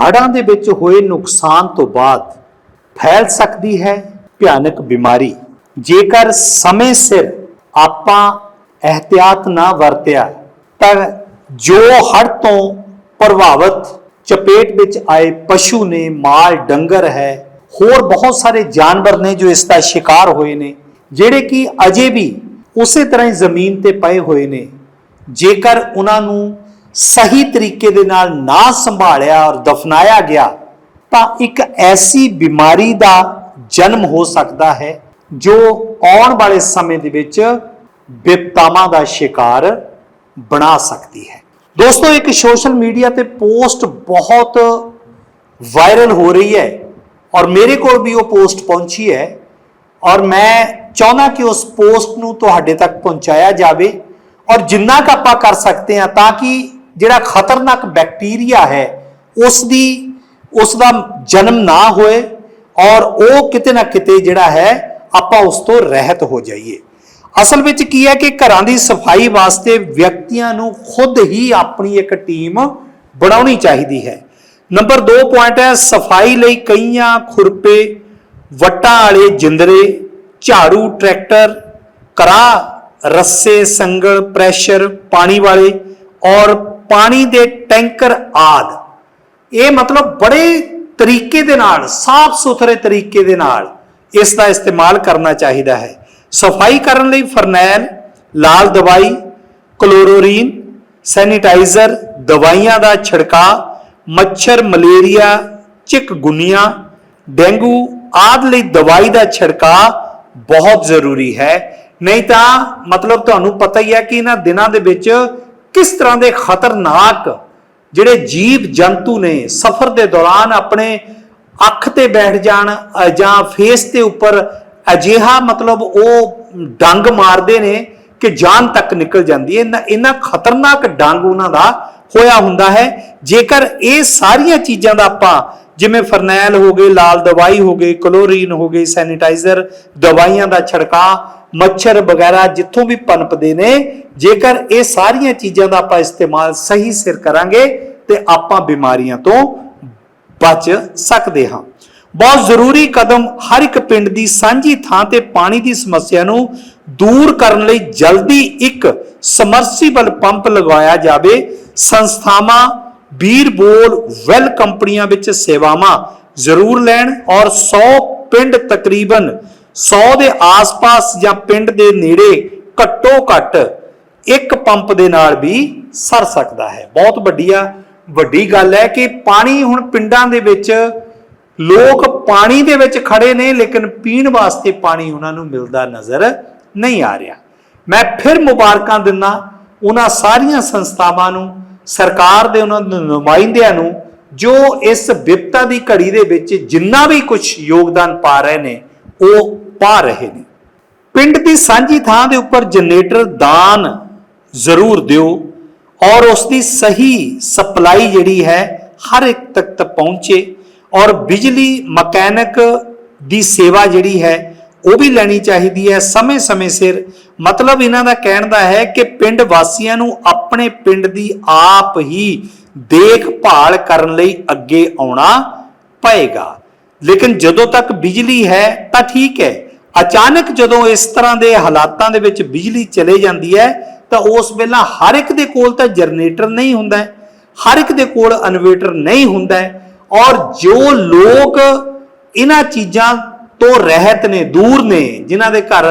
ਹੜ੍ਹਾਂ ਦੇ ਵਿੱਚ ਹੋਏ ਨੁਕਸਾਨ ਤੋਂ ਬਾਅਦ ਫੈਲ ਸਕਦੀ ਹੈ ਭਿਆਨਕ ਬਿਮਾਰੀ। ਜੇਕਰ ਸਮੇਂ ਸਿਰ ਆਪਾਂ ਇhtiyat ਨਾ ਵਰਤਿਆ, ਤਾਂ ਜੋ ਹੜ੍ਹ ਤੋਂ ਪ੍ਰਭਾਵਿਤ ਚਪੇਟ ਵਿੱਚ ਆਏ ਪਸ਼ੂ ਨੇ, ਮਾਲ, ਡੰਗਰ ਹੈ, ਹੋਰ ਬਹੁਤ ਸਾਰੇ ਜਾਨਵਰ ਨੇ ਜੋ ਇਸ ਦਾ ਸ਼ਿਕਾਰ ਹੋਏ ਨੇ, ਜਿਹੜੇ ਕਿ ਅਜੇ ਵੀ ਉਸੇ ਤਰ੍ਹਾਂ ਹੀ ਜ਼ਮੀਨ ਤੇ ਪਏ ਹੋਏ ਨੇ। ਜੇਕਰ ਉਹਨਾਂ ਨੂੰ ਸਹੀ ਤਰੀਕੇ ਦੇ ਨਾਲ ਨਾ ਸੰਭਾਲਿਆ ਔਰ ਦਫਨਾਇਆ ਗਿਆ, ਤਾਂ ਇੱਕ ਐਸੀ ਬਿਮਾਰੀ ਦਾ ਜਨਮ ਹੋ ਸਕਦਾ ਹੈ, ਜੋ ਆਉਣ ਵਾਲੇ ਸਮੇਂ ਦੇ ਵਿੱਚ ਵਿਪਤਾਵਾਂ ਦਾ ਸ਼ਿਕਾਰ ਬਣਾ ਸਕਦੀ ਹੈ। ਦੋਸਤੋ, ਇੱਕ ਸੋਸ਼ਲ ਮੀਡੀਆ ਤੇ ਪੋਸਟ ਬਹੁਤ ਵਾਇਰਲ ਹੋ ਰਹੀ ਹੈ ਔਰ ਮੇਰੇ ਕੋਲ ਵੀ ਉਹ ਪੋਸਟ ਪਹੁੰਚੀ ਹੈ ਔਰ ਮੈਂ ਚਾਹੁੰਦਾ ਕਿ ਉਸ ਪੋਸਟ ਨੂੰ ਤੁਹਾਡੇ ਤੱਕ ਪਹੁੰਚਾਇਆ ਜਾਵੇ ਔਰ ਜਿੰਨਾ ਕੁ ਆਪਾਂ ਕਰ ਸਕਦੇ ਹਾਂ ਤਾਂ ਕਿ ਜਿਹੜਾ ਖਤਰਨਾਕ ਬੈਕਟੀਰੀਆ ਹੈ, ਉਸ ਦੀ, ਉਸ ਦਾ ਜਨਮ ਨਾ ਹੋਏ ਔਰ ਉਹ ਕਿਤੇ ਨਾ ਕਿਤੇ ਜਿਹੜਾ ਹੈ, ਆਪਾਂ ਉਸ ਤੋਂ ਰਹਿਤ ਹੋ ਜਾਈਏ। ਅਸਲ ਵਿੱਚ ਕੀ ਹੈ ਕਿ ਘਰਾਂ ਦੀ ਸਫ਼ਾਈ ਵਾਸਤੇ ਵਿਅਕਤੀਆਂ ਨੂੰ ਖੁਦ ਹੀ ਆਪਣੀ ਇੱਕ ਟੀਮ ਬਣਾਉਣੀ ਚਾਹੀਦੀ ਹੈ। ਨੰਬਰ 2 ਪੁਆਇੰਟ ਹੈ, ਸਫ਼ਾਈ ਲਈ ਕਈਆਂ ਖੁਰਪੇ, ਵੱਟਾਂ ਵਾਲੇ ਜਿੰਦਰੇ, ਝਾੜੂ, ਟਰੈਕਟਰ ਕਰਾ ਰੱਸੇ, ਸੰਗਲ, ਪ੍ਰੈਸ਼ਰ, ਪਾਣੀ ਵਾਲੇ ਔਰ ਪਾਣੀ ਦੇ ਟੈਂਕਰ ਆਦ। ਇਹ ਮਤਲਬ ਬੜੇ ਤਰੀਕੇ ਦੇ ਨਾਲ, ਸਾਫ਼ ਸੁਥਰੇ ਤਰੀਕੇ ਦੇ ਨਾਲ ਇਸ ਦਾ ਇਸਤੇਮਾਲ ਕਰਨਾ ਚਾਹੀਦਾ ਹੈ। ਸਫ਼ਾਈ ਕਰਨ ਲਈ ਫਰਨੈਲ, ਲਾਲ ਦਵਾਈ, ਕਲੋਰੋਰੀਨ, ਸੈਨੀਟਾਈਜ਼ਰ, ਦਵਾਈਆਂ ਦਾ ਛਿੜਕਾਅ ਮੱਛਰ, ਮਲੇਰੀਆ ਚਿਕਗੁਨੀਆ ਡੇਂਗੂ ਆਦਿ ਲਈ ਦਵਾਈ ਦਾ ਛਿੜਕਾਅ ਬਹੁਤ ਜ਼ਰੂਰੀ ਹੈ। ਨਹੀਂ ਤਾਂ ਮਤਲਬ ਤੁਹਾਨੂੰ ਪਤਾ ਹੀ ਹੈ ਕਿ ਇਹਨਾਂ ਦਿਨਾਂ ਦੇ ਵਿੱਚ ਕਿਸ ਤਰ੍ਹਾਂ ਦੇ ਖਤਰਨਾਕ ਜਿਹੜੇ ਜੀਵ ਜੰਤੂ ਨੇ ਸਫ਼ਰ ਦੇ ਦੌਰਾਨ ਆਪਣੇ ਅੱਖ ਤੇ ਬੈਠ ਜਾਣ ਜਾਂ ਫੇਸ ਦੇ ਉੱਪਰ ਅਜਿਹਾ ਮਤਲਬ ਉਹ ਡੰਗ ਮਾਰਦੇ ਨੇ ਕਿ ਜਾਨ ਤੱਕ ਨਿਕਲ ਜਾਂਦੀ ਹੈ। ਇਹਨਾਂ ਇਹਨਾਂ ਖਤਰਨਾਕ ਡੰਗ ਉਹਨਾਂ ਦਾ ਹੋਇਆ ਹੁੰਦਾ ਹੈ। ਜੇਕਰ ਇਹ ਸਾਰੀਆਂ ਚੀਜ਼ਾਂ ਦਾ ਆਪਾਂ ਜਿਵੇਂ ਫਰਨੈਲ ਹੋ ਗਏ, ਲਾਲ ਦਵਾਈ ਹੋ ਗਈ ਕਲੋਰੀਨ ਹੋ ਗਈ ਸੈਨੀਟਾਈਜ਼ਰ, ਦਵਾਈਆਂ ਦਾ ਛੜਕਾਅ, ਮੱਛਰ ਵਗੈਰਾ ਜਿੱਥੋਂ ਵੀ ਪਨਪਦੇ ਨੇ, ਜੇਕਰ ਇਹ ਸਾਰੀਆਂ ਚੀਜ਼ਾਂ ਦਾ ਆਪਾਂ ਇਸਤੇਮਾਲ ਸਹੀ ਸਿਰ ਕਰਾਂਗੇ, ਤੇ ਆਪਾਂ ਬਿਮਾਰੀਆਂ ਤੋਂ ਬਚ ਸਕਦੇ ਹਾਂ। ਬਹੁਤ ਜ਼ਰੂਰੀ ਕਦਮ ਹਰ ਇੱਕ ਪਿੰਡ ਦੀ ਸਾਂਝੀ ਥਾਂ ਤੇ ਪਾਣੀ ਦੀ ਸਮੱਸਿਆ ਨੂੰ ਦੂਰ ਕਰਨ ਲਈ ਜਲਦੀ ਇੱਕ ਸਮਰਸੀਬਲ ਪੰਪ ਲਗਵਾਇਆ ਜਾਵੇ। ਸੰਸਥਾਵਾਂ ਬੀਰ ਬੋਲ ਵੈਲ ਕੰਪਨੀਆਂ ਵਿੱਚ ਸੇਵਾਵਾਂ ਜ਼ਰੂਰ ਲੈਣ ਔਰ 100 ਪਿੰਡ ਤਕਰੀਬਨ 100 ਦੇ ਆਸ-ਪਾਸ ਜਾਂ ਪਿੰਡ ਦੇ ਨੇੜੇ ਘੱਟੋ ਘੱਟ ਇੱਕ ਪੰਪ ਦੇ ਨਾਲ ਵੀ ਸਰ ਸਕਦਾ ਹੈ। ਬਹੁਤ ਵੱਡੀਆ, ਵੱਡੀ ਗੱਲ ਹੈ ਕਿ ਪਾਣੀ ਹੁਣ ਪਿੰਡਾਂ ਦੇ ਵਿੱਚ ਲੋਕ ਪਾਣੀ ਦੇ ਵਿੱਚ ਖੜੇ ਨੇ, ਲੇਕਿਨ ਪੀਣ ਵਾਸਤੇ ਪਾਣੀ ਉਹਨਾਂ ਨੂੰ ਮਿਲਦਾ ਨਜ਼ਰ ਨਹੀਂ ਆ ਰਿਹਾ। ਮੈਂ ਫਿਰ ਮੁਬਾਰਕਾਂ ਦਿੰਦਾ ਉਹਨਾਂ ਸਾਰੀਆਂ ਸੰਸਥਾਵਾਂ ਨੂੰ ਸਰਕਾਰ ਦੇ ਉਹਨਾਂ ਦੇ ਨੁਮਾਇੰਦਿਆਂ ਨੂੰ ਜੋ ਇਸ ਵਿਪਤਾ ਦੀ ਘੜੀ ਦੇ ਵਿੱਚ ਜਿੰਨਾ ਵੀ ਕੁਝ ਯੋਗਦਾਨ ਪਾ ਰਹੇ ਨੇ, ਉਹ ਪਾ ਰਹੇ ਨੇ। ਪਿੰਡ ਦੀ ਸਾਂਝੀ ਥਾਂ ਦੇ ਉੱਪਰ ਜਨਰੇਟਰ ਦਾਨ ਜ਼ਰੂਰ ਦਿਓ ਔਰ ਉਸ ਦੀ ਸਹੀ ਸਪਲਾਈ ਜਿਹੜੀ ਹੈ, ਹਰ ਇੱਕ ਤੱਕ ਪਹੁੰਚੇ ਔਰ ਬਿਜਲੀ ਮਕੈਨਿਕ ਦੀ ਸੇਵਾ ਜਿਹੜੀ ਹੈ ਉਹ ਵੀ ਲੈਣੀ ਚਾਹੀਦੀ ਹੈ। ਸਮੇਂ-ਸਮੇਂ ਸਿਰ ਮਤਲਬ ਇਹਨਾਂ ਦਾ ਕਹਿਣ ਦਾ ਹੈ ਕਿ ਪਿੰਡ ਵਾਸੀਆਂ ਨੂੰ ਆਪਣੇ ਪਿੰਡ ਦੀ ਆਪ ਹੀ ਦੇਖਭਾਲ ਕਰਨ ਲਈ ਅੱਗੇ ਆਉਣਾ ਪਏਗਾ। ਲੇਕਿਨ ਜਦੋਂ ਤੱਕ ਬਿਜਲੀ ਹੈ ਤਾਂ ਠੀਕ ਹੈ। ਅਚਾਨਕ ਜਦੋਂ ਇਸ ਤਰ੍ਹਾਂ ਦੇ ਹਾਲਾਤਾਂ ਦੇ ਵਿੱਚ ਬਿਜਲੀ ਚਲੇ ਜਾਂਦੀ ਹੈ ਤਾਂ ਉਸ ਵੇਲਾ ਹਰ ਇੱਕ ਦੇ ਕੋਲ ਤਾਂ ਜਨਰੇਟਰ ਨਹੀਂ ਹੁੰਦਾ ਹਰ ਇੱਕ ਦੇ ਕੋਲ ਇਨਵੇਟਰ ਨਹੀਂ ਹੁੰਦਾ ਔਰ ਜੋ ਲੋਕ ਇਹਨਾਂ ਚੀਜ਼ਾਂ ਤੋਂ ਰਹਿਤ ਨੇ ਦੂਰ ਨੇ ਜਿਨ੍ਹਾਂ ਦੇ ਘਰ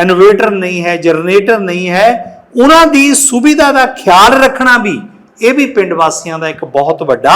ਇਨਵੇਟਰ ਨਹੀਂ ਹੈ ਜਨਰੇਟਰ ਨਹੀਂ ਹੈ ਉਹਨਾਂ ਦੀ ਸੁਵਿਧਾ ਦਾ ਖਿਆਲ ਰੱਖਣਾ ਵੀ ਇਹ ਵੀ ਪਿੰਡ ਵਾਸੀਆਂ ਦਾ ਇੱਕ ਬਹੁਤ ਵੱਡਾ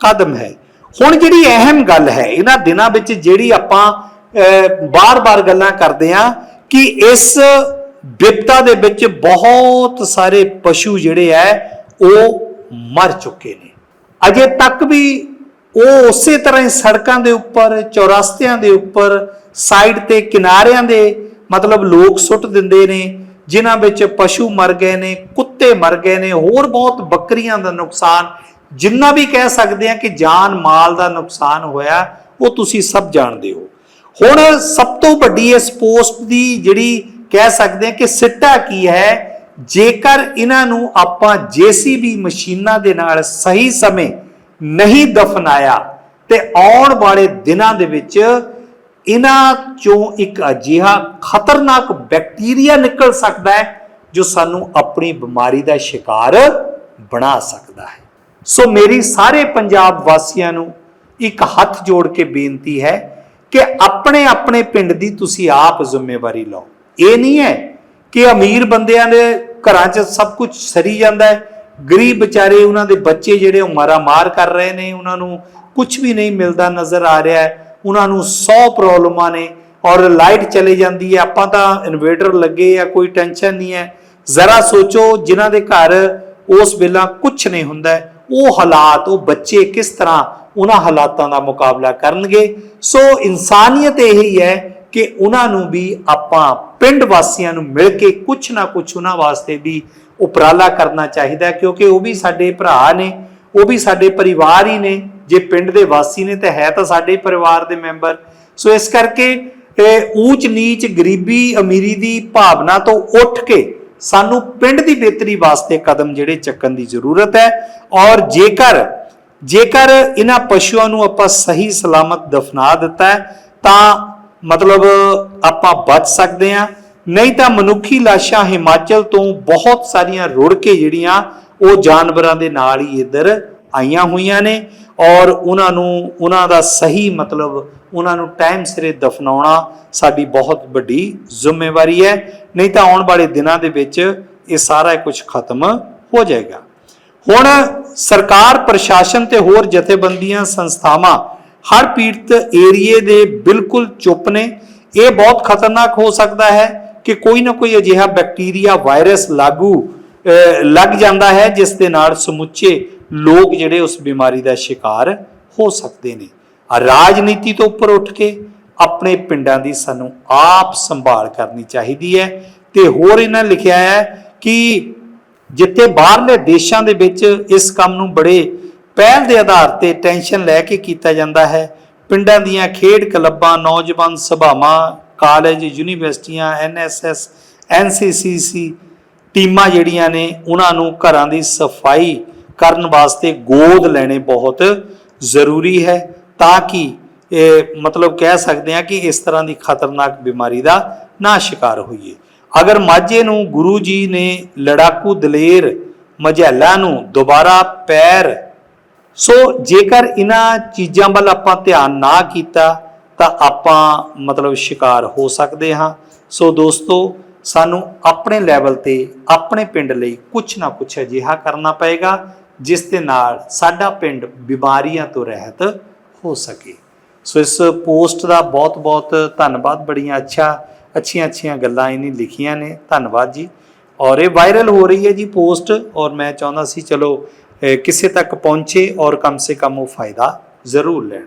ਕਦਮ ਹੈ। ਹੁਣ ਜਿਹੜੀ ਅਹਿਮ ਗੱਲ ਹੈ ਇਹਨਾਂ ਦਿਨਾਂ ਵਿੱਚ ਜਿਹੜੀ ਆਪਾਂ ਅਹ, ਬਾਰ-ਬਾਰ ਗੱਲਾਂ ਕਰਦੇ ਆ ਕਿ ਇਸ ਵਿਪਤਾ ਦੇ ਵਿੱਚ ਬਹੁਤ ਸਾਰੇ ਪਸ਼ੂ ਜਿਹੜੇ ਐ ਉਹ ਮਰ ਚੁੱਕੇ ਨੇ। ਅਜੇ ਤੱਕ ਵੀ ਉਹ ਉਸੇ ਤਰ੍ਹਾਂ ਹੀ ਸੜਕਾਂ ਦੇ ਉੱਪਰ, ਚੌਰਸਤਿਆਂ ਦੇ ਉੱਪਰ ਸਾਈਡ ਤੇ ਕਿਨਾਰਿਆਂ ਦੇ ਮਤਲਬ ਲੋਕ ਸੁੱਟ ਦਿੰਦੇ ਨੇ, ਜਿਨ੍ਹਾਂ ਵਿੱਚ ਪਸ਼ੂ ਮਰ ਗਏ ਨੇ, ਕੁੱਤੇ ਮਰ ਗਏ ਨੇ, ਹੋਰ ਬਹੁਤ ਬੱਕਰੀਆਂ ਦਾ ਨੁਕਸਾਨ, ਜਿੰਨਾ ਵੀ ਕਹਿ ਸਕਦੇ ਆ ਕਿ ਜਾਨ ਮਾਲ ਦਾ ਨੁਕਸਾਨ ਹੋਇਆ, ਉਹ ਤੁਸੀਂ ਸਭ ਜਾਣਦੇ ਹੋ। ਹੁਣ ਸਭ ਤੋਂ ਵੱਡੀ ਇਸ ਪੋਸਟ ਦੀ ਜਿਹੜੀ ਕਹਿ ਸਕਦੇ ਆ ਕਿ ਸਿੱਟਾ ਕੀ ਹੈ, ਜੇਕਰ ਇਹਨਾਂ ਨੂੰ ਆਪਾਂ ਜੀਸੀਬੀ ਮਸ਼ੀਨਾਂ ਦੇ ਨਾਲ ਸਹੀ ਸਮੇਂ ਨਹੀਂ ਦਫਨਾਇਆ ਤੇ ਆਉਣ ਵਾਲੇ ਦਿਨਾਂ ਦੇ ਵਿੱਚ ਇਹਨਾਂ ਚੋਂ ਇੱਕ ਅਜਿਹਾ ਖਤਰਨਾਕ ਬੈਕਟੀਰੀਆ ਨਿਕਲ ਸਕਦਾ ਹੈ ਜੋ ਸਾਨੂੰ ਆਪਣੀ ਬਿਮਾਰੀ ਦਾ ਸ਼ਿਕਾਰ ਬਣਾ ਸਕਦਾ ਹੈ। ਸੋ ਮੇਰੀ ਸਾਰੇ ਪੰਜਾਬ ਵਾਸੀਆਂ ਨੂੰ ਇੱਕ ਹੱਥ ਜੋੜ ਕੇ ਬੇਨਤੀ ਹੈ ਕਿ ਆਪਣੇ ਆਪਣੇ ਪਿੰਡ ਦੀ ਤੁਸੀਂ ਆਪ ਜ਼ਿੰਮੇਵਾਰੀ ਲਓ। ਇਹ ਨਹੀਂ ਹੈ ਕਿ ਅਮੀਰ ਬੰਦਿਆਂ ਦੇ ਘਰਾਂ 'ਚ ਸਭ ਕੁਝ ਸਰੀ ਜਾਂਦਾ ਹੈ ਗਰੀਬ ਵਿਚਾਰੇ, ਉਹਨਾਂ ਦੇ ਬੱਚੇ ਜਿਹੜੇ ਉਹ ਮਾਰਾ ਮਾਰ ਕਰ ਰਹੇ ਨੇ, ਉਹਨਾਂ ਨੂੰ ਕੁਝ ਵੀ ਨਹੀਂ ਮਿਲਦਾ ਨਜ਼ਰ ਆ ਰਿਹਾ ਹੈ। ਉਹਨਾਂ ਨੂੰ 100 ਪ੍ਰੋਬਲਮਾਂ ਨੇ ਔਰ ਲਾਈਟ ਚਲੇ ਜਾਂਦੀ ਹੈ। ਆਪਾਂ ਤਾਂ ਇਨਵੇਟਰ ਲੱਗੇ ਆ, ਕੋਈ ਟੈਨਸ਼ਨ ਨਹੀਂ ਹੈ। ਜ਼ਰਾ ਸੋਚੋ, ਜਿਨ੍ਹਾਂ ਦੇ ਘਰ ਉਸ ਵੇਲਾ ਕੁਝ ਨਹੀਂ ਹੁੰਦਾ ਉਹ ਹਾਲਾਤ, ਉਹ ਬੱਚੇ ਕਿਸ ਤਰ੍ਹਾਂ ਉਹਨਾਂ ਹਾਲਾਤਾਂ ਦਾ ਮੁਕਾਬਲਾ ਕਰਨਗੇ। ਸੋ ਇਨਸਾਨੀਅਤ ਇਹ ਹੀ ਹੈ ਕਿ ਉਹਨਾਂ ਨੂੰ ਵੀ ਆਪਾਂ ਪਿੰਡ ਵਾਸੀਆਂ ਨੂੰ ਮਿਲ ਕੇ ਕੁਝ ਨਾ ਕੁਝ ਉਹਨਾਂ ਵਾਸਤੇ ਵੀ ਉਪਰਾਲਾ ਕਰਨਾ ਚਾਹੀਦਾ ਕਿਉਂਕਿ ਉਹ ਵੀ ਸਾਡੇ ਭਰਾ ਨੇ, ਉਹ ਵੀ ਸਾਡੇ ਪਰਿਵਾਰ ਹੀ ਨੇ। ਜੇ ਪਿੰਡ ਦੇ ਵਾਸੀ ਨੇ ਤਾਂ ਹੈ ਤਾਂ ਸਾਡੇ ਹੀ ਪਰਿਵਾਰ ਦੇ ਮੈਂਬਰ। ਸੋ ਇਸ ਕਰਕੇ ਇਹ ਊਚ ਨੀਚ ਗਰੀਬੀ ਅਮੀਰੀ ਦੀ ਭਾਵਨਾ ਤੋਂ ਉੱਠ ਕੇ ਸਾਨੂੰ ਪਿੰਡ ਦੀ ਬਿਹਤਰੀ ਵਾਸਤੇ ਕਦਮ ਜਿਹੜੇ ਚੱਕਣ ਦੀ ਜ਼ਰੂਰਤ ਹੈ। ਔਰ ਜੇਕਰ ਜੇਕਰ ਇਹਨਾਂ ਪਸ਼ੂਆਂ ਨੂੰ ਆਪਾਂ ਸਹੀ ਸਲਾਮਤ ਦਫਨਾ ਦਿੱਤਾ ਤਾਂ ਮਤਲਬ ਆਪਾਂ ਬਚ ਸਕਦੇ ਹਾਂ। ਨਹੀਂ ਤਾਂ ਮਨੁੱਖੀ ਲਾਸ਼ਾਂ ਹਿਮਾਚਲ ਤੋਂ ਬਹੁਤ ਸਾਰੀਆਂ ਰੁੜ ਕੇ ਜਿਹੜੀਆਂ ਉਹ ਜਾਨਵਰਾਂ ਦੇ ਨਾਲ ਹੀ ਇੱਧਰ ਆਈਆਂ ਹੋਈਆਂ ਨੇ ਔਰ ਉਹਨਾਂ ਨੂੰ, ਉਹਨਾਂ ਦਾ ਸਹੀ ਮਤਲਬ ਉਹਨਾਂ ਨੂੰ ਟਾਈਮ ਸਿਰੇ ਦਫਨਾਉਣਾ ਸਾਡੀ ਬਹੁਤ ਵੱਡੀ ਜ਼ਿੰਮੇਵਾਰੀ ਹੈ। ਨਹੀਂ ਤਾਂ ਆਉਣ ਵਾਲੇ ਦਿਨਾਂ ਦੇ ਵਿੱਚ ਇਹ ਸਾਰਾ ਕੁਝ ਖਤਮ ਹੋ ਜਾਏਗਾ। ਹੁਣ ਸਰਕਾਰ, ਪ੍ਰਸ਼ਾਸਨ ਤੇ ਹੋਰ ਜਥੇਬੰਦੀਆਂ, ਸੰਸਥਾਵਾਂ ਹਰ ਪੀੜਤ ਏਰੀਏ ਦੇ ਬਿਲਕੁਲ ਚੁੱਪ ਨੇ। ਇਹ ਬਹੁਤ ਖਤਰਨਾਕ ਹੋ ਸਕਦਾ ਹੈ ਕਿ ਕੋਈ ਨਾ ਕੋਈ ਅਜਿਹਾ ਬੈਕਟੀਰੀਆ, ਵਾਇਰਸ ਲਾਗੂ ਲੱਗ ਜਾਂਦਾ ਹੈ, ਜਿਸ ਦੇ ਨਾਲ ਸਮੁੱਚੇ ਲੋਕ ਜਿਹੜੇ ਉਸ ਬਿਮਾਰੀ ਦਾ ਸ਼ਿਕਾਰ ਹੋ ਸਕਦੇ ਨੇ। ਰਾਜਨੀਤੀ ਤੋਂ ਉੱਪਰ ਉੱਠ ਕੇ ਆਪਣੇ ਪਿੰਡਾਂ ਦੀ ਸਾਨੂੰ ਆਪ ਸੰਭਾਲ ਕਰਨੀ ਚਾਹੀਦੀ ਹੈ। ਤੇ ਹੋਰ ਇਹਨਾਂ ਲਿਖਿਆ ਹੈ ਕਿ ਜਿੱਥੇ ਬਾਹਰਲੇ ਦੇਸ਼ਾਂ ਦੇ ਵਿੱਚ ਇਸ ਕੰਮ ਨੂੰ ਬੜੇ ਪਹਿਲ ਦੇ ਆਧਾਰ ਤੇ ਟੈਨਸ਼ਨ ਲੈ ਕੇ ਕੀਤਾ ਜਾਂਦਾ ਹੈ, ਪਿੰਡਾਂ ਦੀਆਂ ਖੇਡ ਕਲੱਬਾਂ, ਨੌਜਵਾਨ ਸਭਾਵਾਂ ਕਾਲਜ, ਯੂਨੀਵਰਸਿਟੀਆਂ ਐਨਐਸਐਸ ਐਨਸੀਸੀਸੀ ਟੀਮਾਂ ਜਿਹੜੀਆਂ ਨੇ, ਉਹਨਾਂ ਨੂੰ ਘਰਾਂ ਦੀ ਸਫ਼ਾਈ ਕਰਨ ਵਾਸਤੇ ਗੋਦ ਲੈਣੇ ਬਹੁਤ ਜ਼ਰੂਰੀ ਹੈ ਤਾਂ ਕਿ ਇਹ ਮਤਲਬ ਕਹਿ ਸਕਦੇ ਹਾਂ ਕਿ ਇਸ ਤਰ੍ਹਾਂ ਦੀ ਖਤਰਨਾਕ ਬਿਮਾਰੀ ਦਾ ਨਾ ਸ਼ਿਕਾਰ ਹੋਈਏ। ਅਗਰ ਮਾਝੇ ਨੂੰ ਗੁਰੂ ਜੀ ਨੇ ਲੜਾਕੂ ਦਲੇਰ ਮਝੈਲਾ ਨੂੰ ਦੁਬਾਰਾ ਪੈਰ, ਸੋ ਜੇਕਰ ਇਹਨਾਂ ਚੀਜ਼ਾਂ ਵੱਲ ਆਪਾਂ ਧਿਆਨ ਨਾ ਕੀਤਾ ਤਾਂ ਆਪਾਂ ਮਤਲਬ ਸ਼ਿਕਾਰ ਹੋ ਸਕਦੇ ਹਾਂ। ਸੋ ਦੋਸਤੋ, ਸਾਨੂੰ ਆਪਣੇ ਲੈਵਲ ਤੇ, ਆਪਣੇ ਪਿੰਡ ਲਈ ਕੁਝ ਨਾ ਕੁਝ ਅਜਿਹਾ ਕਰਨਾ ਪਏਗਾ, ਜਿਸ ਦੇ ਨਾਲ ਸਾਡਾ ਪਿੰਡ ਬਿਮਾਰੀਆਂ ਤੋਂ ਰਹਿਤ ਹੋ ਸਕੇ। ਸੋ ਇਸ ਪੋਸਟ ਦਾ ਬਹੁਤ ਬਹੁਤ ਧੰਨਵਾਦ, ਬੜੀਆਂ ਅੱਛਾ ਅੱਛੀਆਂ ਅੱਛੀਆਂ ਗੱਲਾਂ ਇਹਨੇ ਲਿਖੀਆਂ ਨੇ। ਧੰਨਵਾਦ ਜੀ। ਔਰ ਇਹ ਵਾਇਰਲ ਹੋ ਰਹੀ ਹੈ ਜੀ ਪੋਸਟ ਔਰ ਮੈਂ ਚਾਹੁੰਦਾ ਸੀ ਚਲੋ ਕਿਸੇ ਤੱਕ ਪਹੁੰਚੇ ਔਰ ਕਮ ਸੇ ਕਮ ਉਹ ਫਾਇਦਾ ਜ਼ਰੂਰ ਲੈਣ।